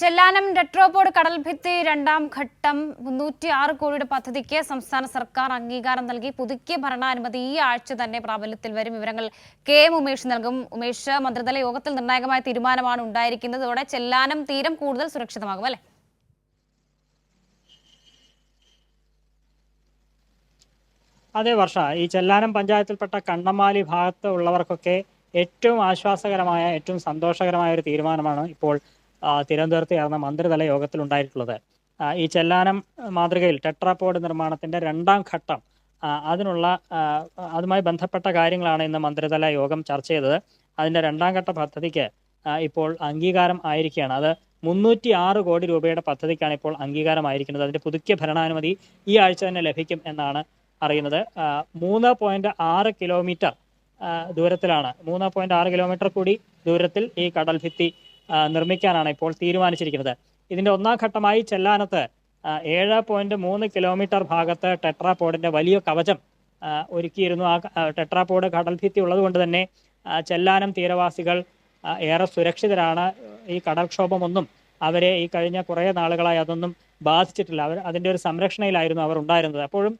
Chellanam tetrapod കടൽഭിത്തി രണ്ടാം ഘട്ടം മുന്നൂറ്റി ആറ് കോടിയുടെ പദ്ധതിക്ക് സംസ്ഥാന സർക്കാർ അംഗീകാരം നൽകി. പുതുക്കിയ ഭരണാനുമതി ഈ ആഴ്ച തന്നെ പ്രാബല്യത്തിൽ വരും. വിവരങ്ങൾ കെ എം ഉമേഷ് നൽകും. ഉമേഷ് മന്ത്രിതല യോഗത്തിൽ നിർണായകമായ തീരുമാനമാണ് ഉണ്ടായിരിക്കുന്നത്. ഇതോടെ ചെല്ലാനം തീരം കൂടുതൽ സുരക്ഷിതമാകും അല്ലെ? അതേ വർഷ ഈ ചെല്ലാനം പഞ്ചായത്തിൽപ്പെട്ട കണ്ണമാലി ഭാഗത്ത് ഉള്ളവർക്കൊക്കെ ഏറ്റവും ആശ്വാസകരമായ ഏറ്റവും സന്തോഷകരമായ ഒരു തീരുമാനമാണ് ഇപ്പോൾ തിരുവനന്തപുരത്ത് ചേർന്ന മന്ത്രിതല യോഗത്തിലുണ്ടായിട്ടുള്ളത് ഈ ചെല്ലാനം മാതൃകയിൽ ടെട്രാപോഡ് നിർമ്മാണത്തിന്റെ രണ്ടാം ഘട്ടം അതിനുള്ള അതുമായി ബന്ധപ്പെട്ട കാര്യങ്ങളാണ് ഇന്ന് മന്ത്രിതല യോഗം ചർച്ച ചെയ്തത്. അതിന്റെ രണ്ടാം ഘട്ട പദ്ധതിക്ക് ഇപ്പോൾ അംഗീകാരം ആയിരിക്കുകയാണ്. അത് മുന്നൂറ്റി ആറ് കോടി രൂപയുടെ പദ്ധതിക്കാണ് ഇപ്പോൾ അംഗീകാരമായിരിക്കുന്നത് അതിന്റെ പുതുക്കിയ ഭരണാനുമതി ഈ ആഴ്ച തന്നെ ലഭിക്കും എന്നാണ് അറിയുന്നത്. മൂന്ന് പോയിന്റ് ആറ് കിലോമീറ്റർ ദൂരത്തിലാണ്. മൂന്ന് പോയിന്റ് ആറ് കിലോമീറ്റർ കൂടി ദൂരത്തിൽ ഈ കടൽ ഭിത്തി ആ, നിർമ്മിക്കാനാണ് ഇപ്പോൾ തീരുമാനിച്ചിരിക്കുന്നത്. ഇതിന്റെ ഒന്നാം ഘട്ടമായി ചെല്ലാനത്ത് ഏഴ് പോയിന്റ് മൂന്ന് കിലോമീറ്റർ ഭാഗത്ത് ടെട്രാപോഡിന്റെ വലിയ കവചം ഒരുക്കിയിരുന്നു. ആ ടെട്രാപോഡ് കടൽ ഭിത്തി ഉള്ളതുകൊണ്ട് തന്നെ ചെല്ലാനം തീരവാസികൾ ഏറെ സുരക്ഷിതരാണ്. ഈ കടൽക്ഷോഭമൊന്നും അവരെ ഈ കഴിഞ്ഞ കുറേ നാളുകളായി അതൊന്നും ബാധിച്ചിട്ടില്ല. അവർ അതിന്റെ ഒരു സംരക്ഷണയിലായിരുന്നു അവർ ഉണ്ടായിരുന്നത്. അപ്പോഴും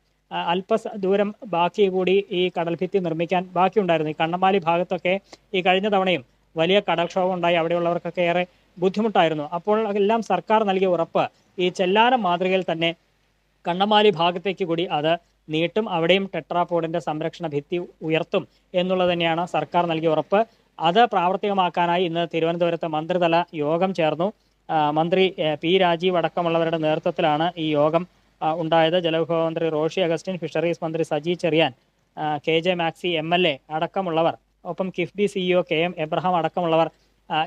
അല്പ ദൂരം ബാക്കി കൂടി ഈ കടൽഭിത്തി നിർമ്മിക്കാൻ ബാക്കിയുണ്ടായിരുന്നു. ഈ കണ്ണമാലി ഭാഗത്തൊക്കെ ഈ കഴിഞ്ഞ തവണയും വലിയ കടൽക്ഷോഭം ഉണ്ടായി അവിടെയുള്ളവർക്കൊക്കെ ഏറെ ബുദ്ധിമുട്ടായിരുന്നു. അപ്പോൾ എല്ലാം സർക്കാർ നൽകിയ ഉറപ്പ് ഈ ചെല്ലാനം മാതൃകയിൽ തന്നെ കണ്ണമാലി ഭാഗത്തേക്ക് കൂടി അത് നീട്ടും അവിടെയും ടെട്രാപോഡിന്റെ സംരക്ഷണ ഭിത്തി ഉയർത്തും എന്നുള്ളത് തന്നെയാണ് സർക്കാർ നൽകിയ ഉറപ്പ്. അത് പ്രാവർത്തികമാക്കാനായി ഇന്ന് തിരുവനന്തപുരത്ത് മന്ത്രിതല യോഗം ചേർന്നു. മന്ത്രി പി രാജീവ് അടക്കമുള്ളവരുടെ നേതൃത്വത്തിലാണ് ഈ യോഗം ഉണ്ടായത്. ജലവിഭവ മന്ത്രി റോഷി അഗസ്റ്റിൻ ഫിഷറീസ് മന്ത്രി Saji Cheriyan K J Maxi M L A അടക്കമുള്ളവർ ഒപ്പം KIIFB CEO K M Abraham അടക്കമുള്ളവർ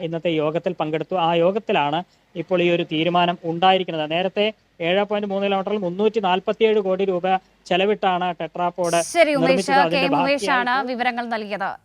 ഇന്നത്തെ യോഗത്തിൽ പങ്കെടുത്തു. ആ യോഗത്തിലാണ് ഇപ്പോൾ ഈ ഒരു തീരുമാനം ഉണ്ടായിരിക്കുന്നത്. നേരത്തെ ഏഴ് പോയിന്റ് മൂന്ന് കിലോമീറ്ററിൽ മുന്നൂറ്റി നാൽപ്പത്തിയേഴ് കോടി രൂപ ചെലവിട്ടാണ് ടെട്രാപോഡ് ശരി ഉമേഷ് ആണ് കെ. ഉമേഷാണ് വിവരങ്ങൾ നൽകിയത്.